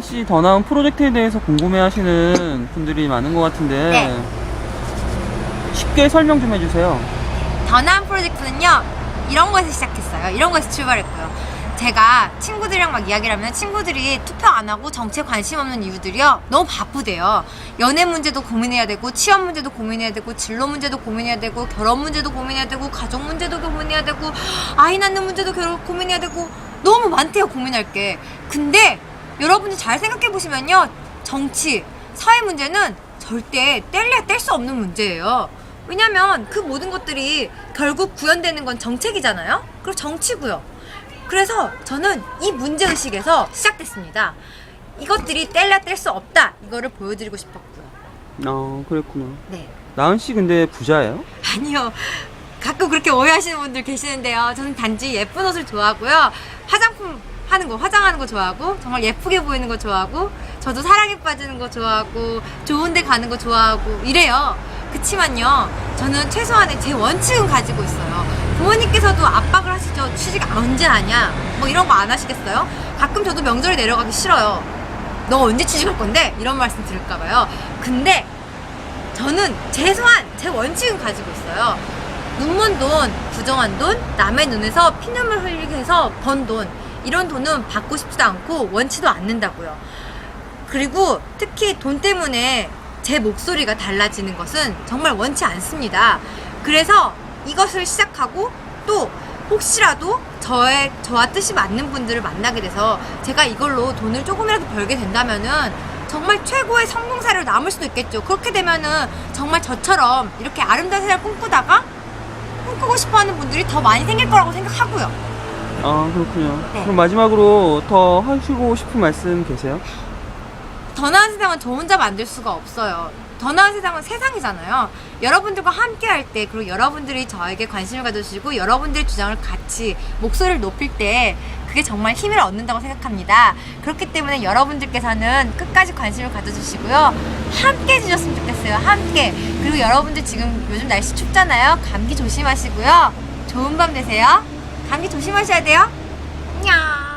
씨 더 나은 프로젝트에 대해서 궁금해하시는 분들이 많은 것 같은데 네. 쉽게 설명 좀 해주세요. 더 나은 프로젝트는요 이런 거에서 시작했어요 이런 거에서 출발했고요 제가 친구들이랑 막 이야기를 하면 친구들이 투표 안 하고 정치에 관심 없는 이유들이요 너무 바쁘대요 연애 문제도 고민해야 되고 취업 문제도 고민해야 되고 진로 문제도 고민해야 되고 결혼 문제도 고민해야 되고 가족 문제도 고민해야 되고 아이 낳는 문제도 결- 고민해야 되고 너무 많대요 고민할 게 근데 여러분이 잘 생각해 보시면요 정치 사회 문제는 절대 뗄래야 뗄수 없는 문제예요 왜냐면 그 모든 것들이 결국 구현되는 건 정책이잖아요. 그리고 정치고요. 그래서 저는 이 문제 의식에서 시작됐습니다. 이것들이 뗄래야 뗄수 없다. 이거를 보여드리고 싶었고요. 어, 그랬구나. 네. 나은 씨 근데 부자예요? 아니요. 가끔 그렇게 오해하시는 분들 계시는데요. 저는 단지 예쁜 옷을 좋아하고요. 화장품 하는 거, 화장하는 거 좋아하고, 정말 예쁘게 보이는 거 좋아하고, 저도 사랑에 빠지는 거 좋아하고, 좋은 데 가는 거 좋아하고, 이래요. 그치만요, 저는 최소한의 제 원칙은 가지고 있어요. 부모님께서도 압박을 하시죠. 취직 언제 하냐? 뭐 이런 거 안 하시겠어요? 가끔 저도 명절에 내려가기 싫어요. 너 언제 취직할 건데? 이런 말씀 들을까봐요. 근데 저는 최소한 제 원칙은 가지고 있어요. 눈먼 돈, 부정한 돈, 남의 눈에서 피눈물 흘리게 해서 번 돈, 이런 돈은 받고 싶지도 않고 원치도 않는다고요. 그리고 특히 돈 때문에 제 목소리가 달라지는 것은 정말 원치 않습니다. 그래서 이것을 시작하고 또 혹시라도 저의 저와 뜻이 맞는 분들을 만나게 돼서 제가 이걸로 돈을 조금이라도 벌게 된다면은 정말 최고의 성공 사례로 남을 수도 있겠죠. 그렇게 되면은 정말 저처럼 이렇게 아름다운 세상을 꿈꾸다가 꿈꾸고 싶어하는 분들이 더 많이 생길 거라고 생각하고요. 아, 그렇군요. 네. 그럼 마지막으로 더 하시고 싶은 말씀 계세요? 더 나은 세상은 저 혼자 만들 수가 없어요. 더 나은 세상은 세상이잖아요. 여러분들과 함께 할 때, 그리고 여러분들이 저에게 관심을 가져주시고, 여러분들의 주장을 같이 목소리를 높일 때, 그게 정말 힘을 얻는다고 생각합니다. 그렇기 때문에 여러분들께서는 끝까지 관심을 가져주시고요. 함께 해주셨으면 좋겠어요. 함께. 그리고 여러분들 지금 요즘 날씨 춥잖아요. 감기 조심하시고요. 좋은 밤 되세요. 감기 조심하셔야 돼요. 안녕.